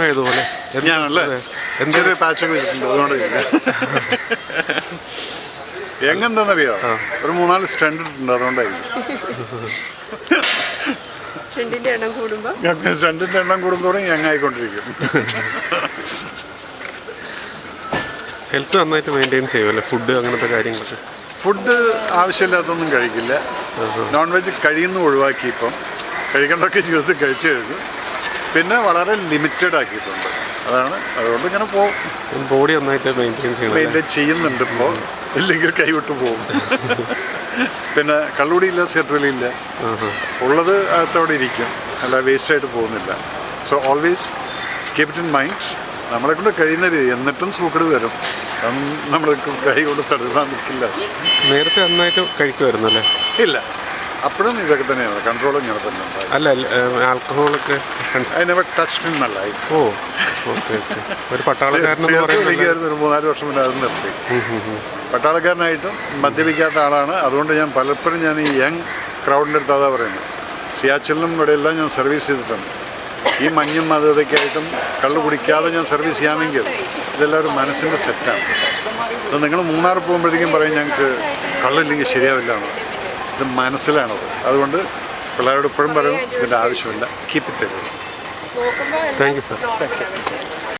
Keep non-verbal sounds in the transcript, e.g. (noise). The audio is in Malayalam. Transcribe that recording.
ആയതുപോലെ. എന്ത്- ഞാനല്ലേ? അതെ. എന്ത് ചെറിയ പാച്ചൊക്കെ വെച്ചിട്ടുണ്ട് അതുകൊണ്ട് എങ്ങെന്താണെന്നറിയോ ഒരു മൂന്നാൽ സ്റ്റണ്ട് ഇട്ടിട്ടുണ്ട് അതുകൊണ്ടായിരിക്കും സ്റ്റണ്ടിന്റെ എണ്ണം കൂടുമ്പോ? സ്റ്റണ്ടിന്റെ എണ്ണം കൂടുന്തോറും യങ്ങായിക്കൊണ്ടിരിക്കും ഹെൽത്ത് നന്നായിട്ട് മെയിന്റെയിൻ ചെയ്യുമല്ലേ ഫുഡ് അങ്ങനത്തെ കാര്യങ്ങളൊക്കെ? ഫുഡ് ആവശ്യമില്ലാത്തൊന്നും കഴിക്കില്ല. നോൺ വെജ് കഴിയുന്ന ഒഴിവാക്കി ഇപ്പം. കഴിക്കേണ്ടതൊക്കെ ജീവിതത്തിൽ കഴിച്ചു കഴിഞ്ഞു. പിന്നെ വളരെ ലിമിറ്റഡ് ആക്കിയിട്ടുണ്ട്. അതാണ് അതുകൊണ്ട് ഇങ്ങനെ പോകും. ബോഡി നന്നായിട്ട് മെയിന്റെയിൻ ചെയ്യണം? മെയിന്റെയിൻ ചെയ്യുന്നുണ്ട് ഇപ്പോൾ ഇല്ലെങ്കിൽ കൈവിട്ട് പോകും. (laughs) പിന്നെ കള്ളുടിയില്ല സിഗരറ്റുകളിയില്ല ആഹാ. ഉള്ളത് അകത്തവിടെ ഇരിക്കും. അല്ല വേസ്റ്റ് ആയിട്ട് പോകുന്നില്ല. So always keep it in mind നമ്മളെ കൊണ്ട് കഴിയുന്ന രീതി എന്നിട്ടും സൂക്കട് വരും. നമ്മൾ കൈ കൊണ്ട് തടുക്കാൻ നിൽക്കില്ല. നേരത്തെ നന്നായിട്ട് കഴിക്കുമായിരുന്നല്ലേ? ഇല്ല. അപ്പോഴും ഇതൊക്കെ തന്നെയാണ്. കൺട്രോൾ ഇങ്ങനെ തന്നെ ഉണ്ടായി അല്ല ആൽക്കഹോളൊക്കെ I never touched in my life oh okay okay. ഒരു പട്ടാളക്കാരനെന്ന് പറയുന്നത് വലിക്കായിരുന്നു ഒരു മൂന്നാൽ വർഷം മുന്നേ അത് നിർത്തി. പട്ടാളക്കാരനായിട്ടും മദ്യപിക്കാത്ത ആളാണ്. അതുകൊണ്ട് ഞാൻ പലപ്പോഴും ഞാൻ ഈ യങ് ക്രൗഡിന്റെ അടുത്ത് അതാ പറയുന്നത്. സിയാച്ചിലും ഇവിടെ എല്ലാം ഞാൻ സർവീസ് ചെയ്തിട്ടുണ്ട്. ഈ മഞ്ഞും അത് ഇതൊക്കെ ആയിട്ടും കള്ള് കുടിക്കാതെ ഞാൻ സർവീസ് ചെയ്യാമെങ്കിൽ ഇതെല്ലാം ഒരു മനസ്സിന്റെ സെറ്റാണ് അത് നിങ്ങൾ മൂന്നാർ പോകുമ്പോഴത്തേക്കും പറയും ഞങ്ങൾക്ക് കള്ളില്ലെങ്കിൽ ശരിയാവില്ല എന്ന്. ഇത് മനസ്സിലാണത്. അതുകൊണ്ട് പിള്ളേരോട് ഇപ്പോഴും പറയും ഇതിന്റെ ആവശ്യമില്ല. Keep it thank you sir നോർമലാണ്